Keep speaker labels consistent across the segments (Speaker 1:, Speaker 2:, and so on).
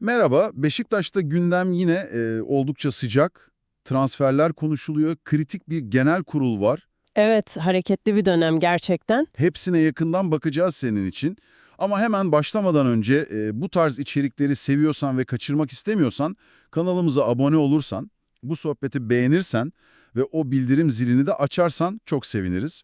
Speaker 1: Merhaba, Beşiktaş'ta gündem yine e, oldukça sıcak. Transferler konuşuluyor, kritik bir genel kurul var.
Speaker 2: Evet, hareketli bir dönem gerçekten.
Speaker 1: Hepsine yakından bakacağız senin için. Ama hemen başlamadan önce e, bu tarz içerikleri seviyorsan ve kaçırmak istemiyorsan kanalımıza abone olursan, bu sohbeti beğenirsen ve o bildirim zilini de açarsan çok seviniriz.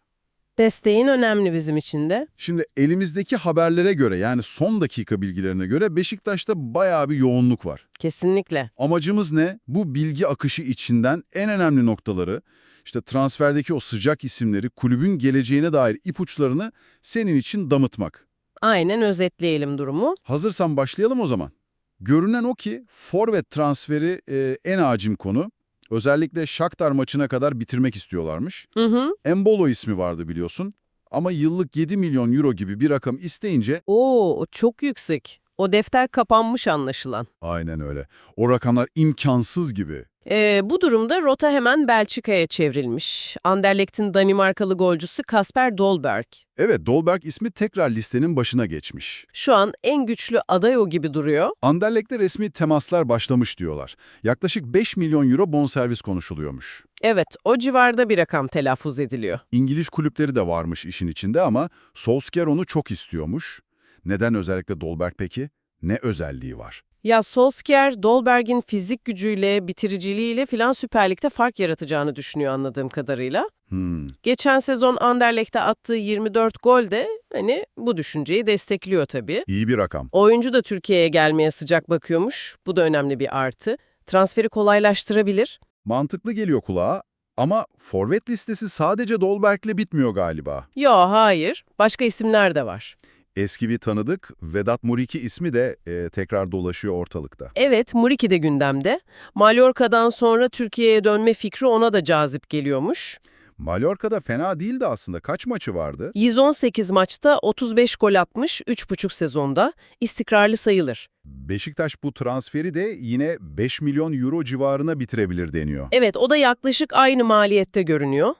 Speaker 2: Desteğin önemli bizim için de.
Speaker 1: Şimdi elimizdeki haberlere göre yani son dakika bilgilerine göre Beşiktaş'ta bayağı bir yoğunluk var.
Speaker 2: Kesinlikle.
Speaker 1: Amacımız ne? Bu bilgi akışı içinden en önemli noktaları, işte transferdeki o sıcak isimleri, kulübün geleceğine dair ipuçlarını senin için damıtmak.
Speaker 2: Aynen özetleyelim durumu.
Speaker 1: Hazırsan başlayalım o zaman. Görünen o ki forvet transferi e, en acim konu. Özellikle Shakhtar maçına kadar bitirmek istiyorlarmış.
Speaker 2: Hı hı.
Speaker 1: Embolo ismi vardı biliyorsun. Ama yıllık 7 milyon euro gibi bir rakam isteyince
Speaker 2: Oo, çok yüksek. O defter kapanmış anlaşılan.
Speaker 1: aynen öyle. O rakamlar imkansız gibi.
Speaker 2: Ee, bu durumda rota hemen Belçika'ya çevrilmiş. Anderlecht'in Danimarkalı golcüsü Kasper Dolberg.
Speaker 1: Evet, Dolberg ismi tekrar listenin başına geçmiş.
Speaker 2: Şu an en güçlü aday o gibi duruyor.
Speaker 1: Anderlecht'te resmi temaslar başlamış diyorlar. Yaklaşık 5 milyon euro bonservis konuşuluyormuş.
Speaker 2: Evet, o civarda bir rakam telaffuz ediliyor.
Speaker 1: İngiliz kulüpleri de varmış işin içinde ama Solskjaer onu çok istiyormuş. Neden özellikle Dolberg peki? Ne özelliği var?
Speaker 2: Ya Solskjaer, Dolberg'in fizik gücüyle, bitiriciliğiyle filan Süper Lig'de fark yaratacağını düşünüyor anladığım kadarıyla.
Speaker 1: Hmm,
Speaker 2: Geçen sezon Anderlecht'te attığı 24 gol de hani bu düşünceyi destekliyor tabii.
Speaker 1: iyi bir rakam.
Speaker 2: Oyuncu da Türkiye'ye gelmeye sıcak bakıyormuş. Bu da önemli bir artı. Transferi kolaylaştırabilir.
Speaker 1: Mantıklı geliyor kulağa ama forvet listesi sadece Dolberg'le bitmiyor galiba.
Speaker 2: Yo hayır, başka isimler de var.
Speaker 1: Eski bir tanıdık Vedat Muriki ismi de e, tekrar dolaşıyor ortalıkta.
Speaker 2: Evet, Muriki de gündemde. Mallorca'dan sonra Türkiye'ye dönme fikri ona da cazip geliyormuş.
Speaker 1: Mallorca'da fena değildi aslında. Kaç maçı vardı?
Speaker 2: 118 maçta 35 gol atmış 3,5 sezonda. İstikrarlı sayılır.
Speaker 1: Beşiktaş bu transferi de yine 5 milyon euro civarına bitirebilir deniyor.
Speaker 2: Evet, o da yaklaşık aynı maliyette görünüyor.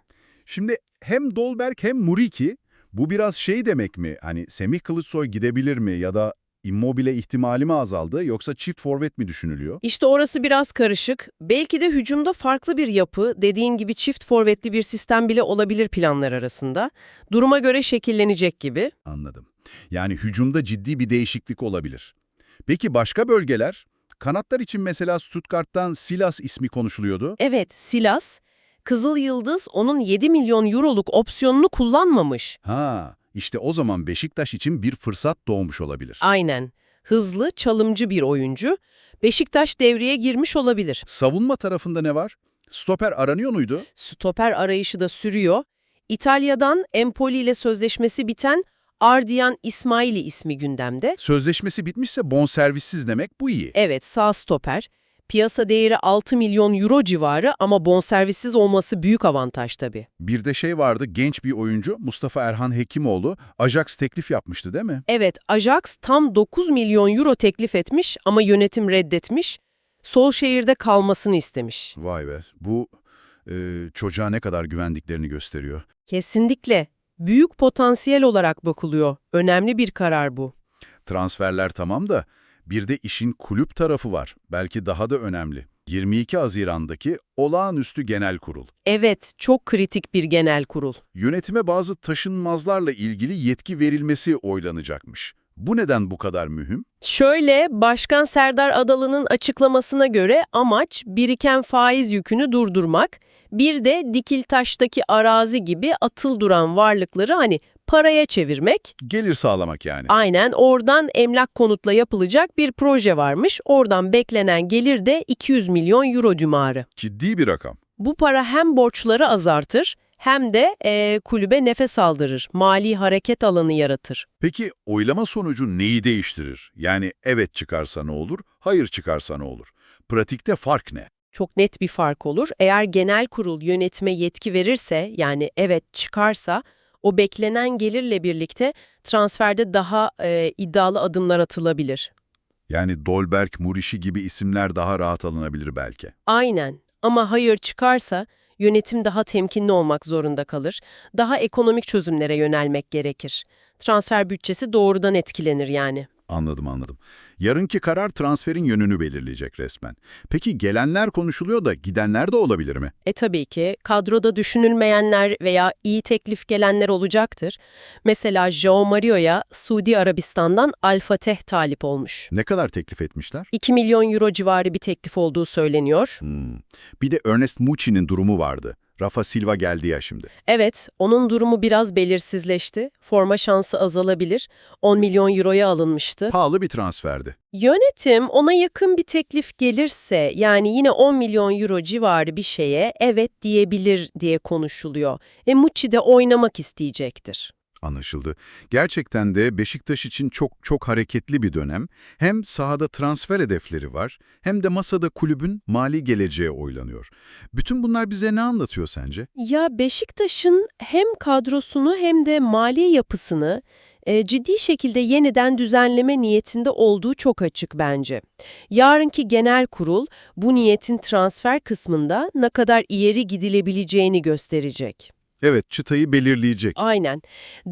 Speaker 1: Şimdi hem Dolberg hem Muriki bu biraz şey demek mi? Hani Semih Kılıçsoy gidebilir mi ya da Immobile ihtimali mi azaldı yoksa çift forvet mi düşünülüyor?
Speaker 2: İşte orası biraz karışık. Belki de hücumda farklı bir yapı, dediğin gibi çift forvetli bir sistem bile olabilir planlar arasında. Duruma göre şekillenecek gibi.
Speaker 1: Anladım. Yani hücumda ciddi bir değişiklik olabilir. Peki başka bölgeler? Kanatlar için mesela Stuttgart'tan Silas ismi konuşuluyordu.
Speaker 2: Evet, Silas, Kızıl Yıldız onun 7 milyon euroluk opsiyonunu kullanmamış.
Speaker 1: Ha, işte o zaman Beşiktaş için bir fırsat doğmuş olabilir.
Speaker 2: Aynen. Hızlı, çalımcı bir oyuncu. Beşiktaş devreye girmiş olabilir.
Speaker 1: Savunma tarafında ne var? Stoper aranıyor muydu?
Speaker 2: Stoper arayışı da sürüyor. İtalya'dan Empoli ile sözleşmesi biten Ardian İsmaili ismi gündemde.
Speaker 1: Sözleşmesi bitmişse bonservissiz demek bu iyi.
Speaker 2: Evet, sağ stoper. Piyasa değeri 6 milyon euro civarı ama bonservissiz olması büyük avantaj tabii.
Speaker 1: Bir de şey vardı, genç bir oyuncu Mustafa Erhan Hekimoğlu Ajax teklif yapmıştı değil mi?
Speaker 2: Evet, Ajax tam 9 milyon euro teklif etmiş ama yönetim reddetmiş. Sol şehirde kalmasını istemiş.
Speaker 1: Vay be, bu e, çocuğa ne kadar güvendiklerini gösteriyor.
Speaker 2: Kesinlikle. Büyük potansiyel olarak bakılıyor. Önemli bir karar bu.
Speaker 1: Transferler tamam da bir de işin kulüp tarafı var. Belki daha da önemli. 22 Haziran'daki olağanüstü genel kurul.
Speaker 2: Evet, çok kritik bir genel kurul.
Speaker 1: Yönetime bazı taşınmazlarla ilgili yetki verilmesi oylanacakmış. Bu neden bu kadar mühim?
Speaker 2: Şöyle, Başkan Serdar Adalı'nın açıklamasına göre amaç biriken faiz yükünü durdurmak, bir de Dikiltaş'taki arazi gibi atıl duran varlıkları hani paraya çevirmek.
Speaker 1: Gelir sağlamak yani.
Speaker 2: Aynen oradan emlak konutla yapılacak bir proje varmış. Oradan beklenen gelir de 200 milyon euro cimarı.
Speaker 1: Ciddi bir rakam.
Speaker 2: Bu para hem borçları azaltır hem de eee, kulübe nefes aldırır, mali hareket alanı yaratır.
Speaker 1: Peki oylama sonucu neyi değiştirir? Yani evet çıkarsa ne olur, hayır çıkarsa ne olur? Pratikte fark ne?
Speaker 2: Çok net bir fark olur. Eğer genel kurul yönetime yetki verirse, yani evet çıkarsa, o beklenen gelirle birlikte transferde daha eee, iddialı adımlar atılabilir.
Speaker 1: Yani Dolberg, Murişi gibi isimler daha rahat alınabilir belki.
Speaker 2: Aynen. Ama hayır çıkarsa yönetim daha temkinli olmak zorunda kalır. Daha ekonomik çözümlere yönelmek gerekir. Transfer bütçesi doğrudan etkilenir yani.
Speaker 1: Anladım anladım. Yarınki karar transferin yönünü belirleyecek resmen. Peki gelenler konuşuluyor da gidenler de olabilir mi?
Speaker 2: E tabii ki kadroda düşünülmeyenler veya iyi teklif gelenler olacaktır. Mesela João Mario'ya Suudi Arabistan'dan Al Fateh talip olmuş.
Speaker 1: Ne kadar teklif etmişler?
Speaker 2: 2 milyon euro civarı bir teklif olduğu söyleniyor.
Speaker 1: Hmm. Bir de Ernest Mucci'nin durumu vardı. Rafa Silva geldi ya şimdi.
Speaker 2: Evet, onun durumu biraz belirsizleşti. Forma şansı azalabilir. 10 milyon euroya alınmıştı.
Speaker 1: Pahalı bir transferdi.
Speaker 2: Yönetim ona yakın bir teklif gelirse yani yine 10 milyon euro civarı bir şeye evet diyebilir diye konuşuluyor. E Mucci de oynamak isteyecektir.
Speaker 1: Anlaşıldı. Gerçekten de Beşiktaş için çok çok hareketli bir dönem. Hem sahada transfer hedefleri var, hem de masada kulübün mali geleceği oylanıyor. Bütün bunlar bize ne anlatıyor sence?
Speaker 2: Ya Beşiktaş'ın hem kadrosunu hem de mali yapısını e, ciddi şekilde yeniden düzenleme niyetinde olduğu çok açık bence. Yarınki genel kurul bu niyetin transfer kısmında ne kadar ileri gidilebileceğini gösterecek.
Speaker 1: Evet, çıtayı belirleyecek.
Speaker 2: Aynen.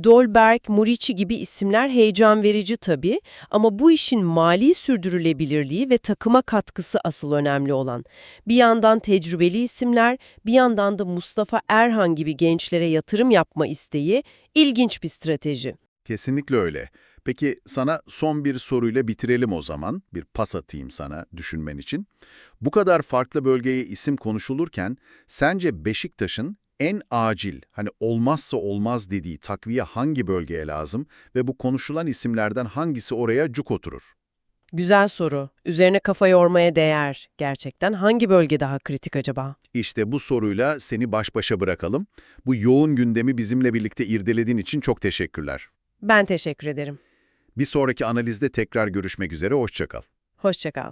Speaker 2: Dolberg, Murici gibi isimler heyecan verici tabii ama bu işin mali sürdürülebilirliği ve takıma katkısı asıl önemli olan. Bir yandan tecrübeli isimler, bir yandan da Mustafa Erhan gibi gençlere yatırım yapma isteği ilginç bir strateji.
Speaker 1: Kesinlikle öyle. Peki sana son bir soruyla bitirelim o zaman. Bir pas atayım sana düşünmen için. Bu kadar farklı bölgeye isim konuşulurken sence Beşiktaş'ın en acil, hani olmazsa olmaz dediği takviye hangi bölgeye lazım ve bu konuşulan isimlerden hangisi oraya cuk oturur?
Speaker 2: Güzel soru. Üzerine kafa yormaya değer. Gerçekten hangi bölge daha kritik acaba?
Speaker 1: İşte bu soruyla seni baş başa bırakalım. Bu yoğun gündemi bizimle birlikte irdelediğin için çok teşekkürler.
Speaker 2: Ben teşekkür ederim.
Speaker 1: Bir sonraki analizde tekrar görüşmek üzere, hoşça kal.
Speaker 2: Hoşçakal.